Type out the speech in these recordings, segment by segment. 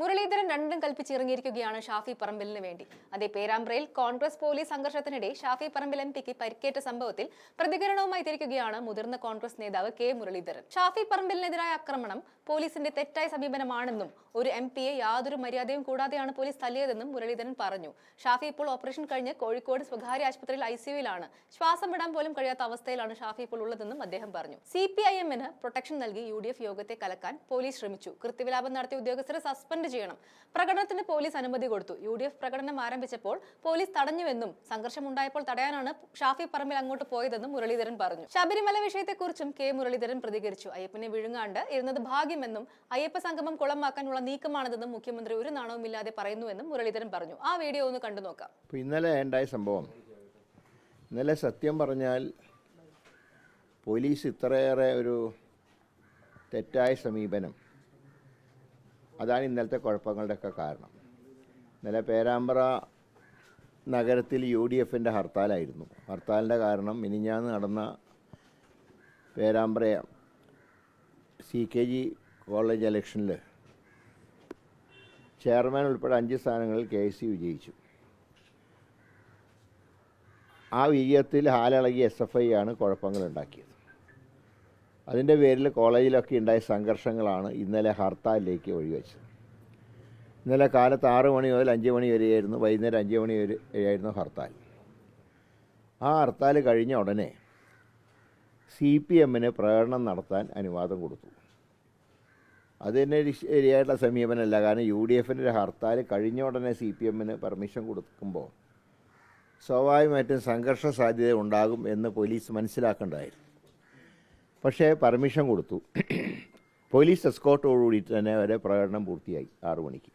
മുരളീധരൻ രണ്ടും കൽപ്പിച്ചിറങ്ങിയിരിക്കുകയാണ് ഷാഫി പറമ്പിലിന് വേണ്ടി. അതേ പേരാമ്പ്രയിൽ കോൺഗ്രസ് പോലീസ് സംഘർഷത്തിനിടെ ഷാഫി പറമ്പിൽ എം പിക്ക് പരിക്കേറ്റ സംഭവത്തിൽ പ്രതികരണവുമായി തിരിക്കുകയാണ് മുതിർന്ന കോൺഗ്രസ് നേതാവ് കെ മുരളീധരൻ. ഷാഫി പറമ്പിലിനെതിരായ ആക്രമണം പോലീസിന്റെ തെറ്റായ സമീപനമാണെന്നും ഒരു എം പിയെ യാതൊരു മര്യാദയും കൂടാതെയാണ് പോലീസ് തല്ലിയതെന്നും മുരളീധരൻ പറഞ്ഞു. ഷാഫി ഇപ്പോൾ ഓപ്പറേഷൻ കഴിഞ്ഞ് കോഴിക്കോട് സ്വകാര്യ ആശുപത്രിയിൽ ഐ സിയുയിലാണ് ശ്വാസം വിടാൻ പോലും കഴിയാത്ത അവസ്ഥയിലാണ് ഷാഫി ഇപ്പോൾ ഉള്ളതെന്നും അദ്ദേഹം പറഞ്ഞു. സി പി ഐ എമ്മിന് പ്രൊട്ടക്ഷൻ നൽകി യു ഡി എഫ് യോഗത്തെ കലക്കാൻ പോലീസ് ശ്രമിച്ചു. കൃത്യവിലാപം നടത്തിയ ഉദ്യോഗസ്ഥരെ സസ്പെൻഡ് ചെയ്യണം. പ്രകടനത്തിന് പോലീസ് അനുമതി കൊടുത്തു. യു പ്രകടനം ആരംഭിച്ചപ്പോൾ പോലീസ് തടഞ്ഞുവെന്നും സംഘർഷം ഉണ്ടായപ്പോൾ തടയാനാണ് ഷാഫി പറമ്പിൽ അങ്ങോട്ട് പോയതെന്നും മുരളീധരൻ പറഞ്ഞു. ശബരിമല വിഷയത്തെക്കുറിച്ചും കെ മുരളീധരൻ പ്രതികരിച്ചു. അയ്യപ്പനെ വിഴുങ്ങാണ്ട് ഇരുന്നത് ഭാഗ്യമെന്നും അയ്യപ്പ സംഗമം കുളമാക്കാനുള്ള നീക്കമാണിതെന്നും മുഖ്യമന്ത്രി ഒരു നാണവുമില്ലാതെ പറയുന്നുവെന്നും മുരളീധരൻ പറഞ്ഞു. ആ വീഡിയോ ഒന്ന് കണ്ടു നോക്കാം. ഇന്നലെ ഉണ്ടായ സംഭവം. ഇന്നലെ സത്യം പറഞ്ഞാൽ പോലീസ് ഇത്രയേറെ ഒരു തെറ്റായ സമീപനം അതാണ് ഇന്നലത്തെ കുഴപ്പങ്ങളുടെയൊക്കെ കാരണം. ഇന്നലെ പേരാമ്പ്ര നഗരത്തിൽ യു ഡി എഫിന്റെ ഹർത്താലായിരുന്നു. ഹർത്താലിന്റെ കാരണം മിനിഞ്ഞാന്ന് നടന്ന Perambra C K G college ഇലക്ഷനിൽ ചെയർമാൻ ഉൾപ്പെടെ അഞ്ച് സ്ഥാനങ്ങളിൽ കെ സി വിജയിച്ചു. ആ വിജയത്തിൽ ഹാലിളകി എസ് എഫ് ഐ ആണ് കുഴപ്പങ്ങൾ ഉണ്ടാക്കിയത് അതിന്റെ പേരിൽ കോളേജിലൊക്കെ ഉണ്ടായ സംഘർഷങ്ങളാണ് ഇന്നലെ ഹർത്താലിലേക്ക് വഴിവെച്ചത് ഇന്നലെ കാലത്ത് ആറ് മണി മുതൽ അഞ്ച് മണി വരെയായിരുന്നു വൈകുന്നേരം അഞ്ച് മണി വരെ ആയിരുന്നു ഹർത്താൽ. ആ ഹർത്താൽ കഴിഞ്ഞ ഉടനെ സി പി എമ്മിന് പ്രകടനം നടത്താൻ അനുവാദം കൊടുത്തു. അത് തന്നെ ഒരു ശരിയായിട്ടുള്ള സമീപനമല്ല കാരണം യു ഡി എഫിന്റെ ഒരു ഹർത്താൽ കഴിഞ്ഞ ഉടനെ സി പി എമ്മിന് പെർമിഷൻ കൊടുക്കുമ്പോൾ സ്വാഭാവികമായിട്ടും സംഘർഷ സാധ്യത ഉണ്ടാകും എന്ന് പോലീസ് മനസ്സിലാക്കേണ്ടതായിരുന്നു. പക്ഷേ പെർമിഷൻ കൊടുത്തു. പോലീസ് എസ്കോട്ടോടുകൂടി തന്നെ വരെ പ്രകടനം പൂർത്തിയായി ആറു മണിക്ക്.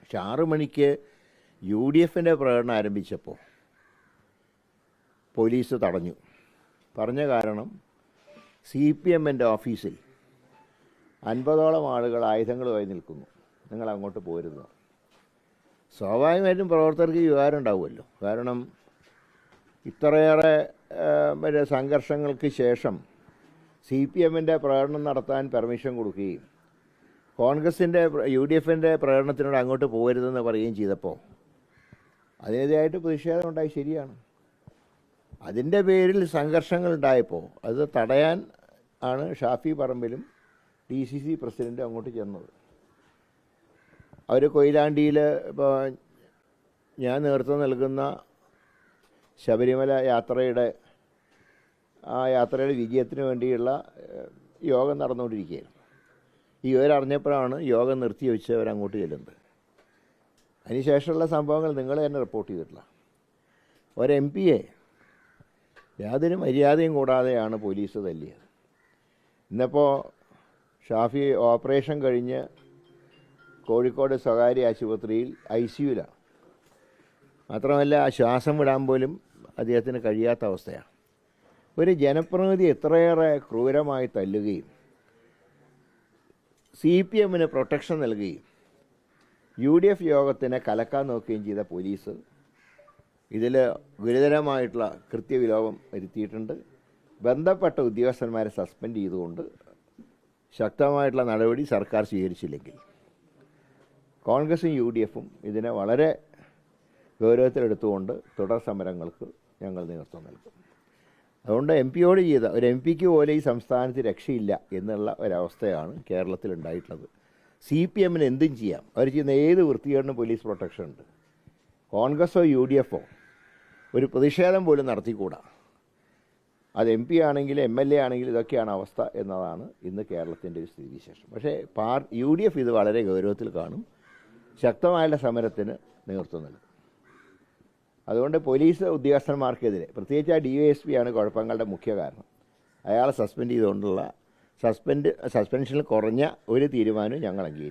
പക്ഷെ ആറു മണിക്ക് യു ഡി എഫിന്റെ പ്രകടനം ആരംഭിച്ചപ്പോൾ പോലീസ് തടഞ്ഞു. പറഞ്ഞ കാരണം സി പി എമ്മിന്റെ ഓഫീസിൽ അൻപതോളം ആളുകൾ ആയുധങ്ങളുമായി നിൽക്കുന്നു. നിങ്ങൾ അങ്ങോട്ട് പോരുന്നു സ്വാഭാവികമായിട്ടും പ്രവർത്തകർക്ക് വികാരം ഉണ്ടാവുമല്ലോ. കാരണം ഇത്രയേറെ സംഘർഷങ്ങൾക്ക് ശേഷം സി പി എമ്മിന്റെ പ്രകടനം നടത്താൻ പെർമിഷൻ കൊടുക്കുകയും കോൺഗ്രസിന്റെ യു ഡി എഫിന്റെ പ്രകടനത്തിനോട് അങ്ങോട്ട് പോകരുതെന്ന് പറയുകയും ചെയ്തപ്പോൾ അതിനെതിരായിട്ട് പ്രതിഷേധം ഉണ്ടായി ശരിയാണ്. അതിന്റെ പേരിൽ സംഘർഷങ്ങൾ ഉണ്ടായപ്പോൾ അത് തടയാൻ ആണ് ഷാഫി പറമ്പിലും ഡി സി സി പ്രസിഡന്റും അങ്ങോട്ട് ചെന്നത്. അവർ കൊയിലാണ്ടിയിൽ ഇപ്പോൾ ഞാൻ നേതൃത്വം നൽകുന്ന ശബരിമല യാത്രയുടെ ആ യാത്രയുടെ വിജയത്തിന് വേണ്ടിയുള്ള യോഗം നടന്നുകൊണ്ടിരിക്കുകയായിരുന്നു. ഈ ഇവരറിഞ്ഞപ്പോഴാണ് യോഗം നിർത്തി വെച്ച് അവരങ്ങോട്ട് ചെല്ലുന്നത്. അതിനുശേഷമുള്ള സംഭവങ്ങൾ നിങ്ങൾ തന്നെ റിപ്പോർട്ട് ചെയ്തിട്ടില്ല. ഒരു എം പിയെ യാതൊരു മര്യാദയും കൂടാതെയാണ് പോലീസ് തല്ലിയത്. ഇന്നിപ്പോൾ ഷാഫി ഓപ്പറേഷൻ കഴിഞ്ഞ് കോഴിക്കോട് സ്വകാര്യ ആശുപത്രിയിൽ ഐ സിയുലാണ് മാത്രമല്ല ശ്വാസം വിടാൻ പോലും അദ്ദേഹത്തിന് കഴിയാത്ത അവസ്ഥയാണ്. ഒരു ജനപ്രതിനിധി എത്രയേറെ ക്രൂരമായി തല്ലുകയും സി പി എമ്മിന് പ്രൊട്ടക്ഷൻ നൽകുകയും യു ഡി എഫ് യോഗത്തിനെ കലക്കാൻ നോക്കുകയും ചെയ്ത പോലീസ് ഇതിൽ ഗുരുതരമായിട്ടുള്ള കൃത്യവിലോപം വരുത്തിയിട്ടുണ്ട്. ബന്ധപ്പെട്ട ഉദ്യോഗസ്ഥന്മാരെ സസ്പെൻഡ് ചെയ്തുകൊണ്ട് ശക്തമായിട്ടുള്ള നടപടി സർക്കാർ സ്വീകരിച്ചില്ലെങ്കിൽ കോൺഗ്രസും യു ഡി എഫും ഇതിനെ വളരെ ഗൗരവത്തിലെടുത്തുകൊണ്ട് തുടർ സമരങ്ങൾക്ക് ഞങ്ങൾ നേതൃത്വം നൽകും. അതുകൊണ്ട് എം പിയോട് ചെയ്ത ഒരു എം പിക്ക് പോലെ ഈ സംസ്ഥാനത്ത് രക്ഷയില്ല എന്നുള്ള ഒരവസ്ഥയാണ് കേരളത്തിൽ ഉണ്ടായിട്ടുള്ളത്. സി പി എമ്മിന് എന്തും ചെയ്യാം. അവർ ചെയ്യുന്ന ഏത് വൃത്തികേടിനും പോലീസ് പ്രൊട്ടക്ഷൻ ഉണ്ട്. കോൺഗ്രസോ യു ഡി എഫോ ഒരു പ്രതിഷേധം പോലും നടത്തിക്കൂടാ. അത് എം പി ആണെങ്കിലും എം എൽ എ ആണെങ്കിലും ഇതൊക്കെയാണ് അവസ്ഥ എന്നതാണ് ഇന്ന് കേരളത്തിന്റെ ഒരു സ്ഥിതിവിശേഷം. പക്ഷേ പാർ യു ഡി എഫ് ഇത് വളരെ ഗൗരവത്തിൽ കാണും. ശക്തമായ സമരത്തിന് നേതൃത്വം നൽകും. അതുകൊണ്ട് പോലീസ് ഉദ്യോഗസ്ഥന്മാർക്കെതിരെ പ്രത്യേകിച്ച് ആ ഡി വൈ എസ് പി ആണ് കുഴപ്പങ്ങളുടെ മുഖ്യ കാരണം. അയാളെ സസ്പെൻഡ് ചെയ്തുകൊണ്ടുള്ള സസ്പെൻഡ് സസ്പെൻഷനിൽ കുറഞ്ഞ ഒരു തീരുമാനവും ഞങ്ങൾ അംഗീകരിക്കും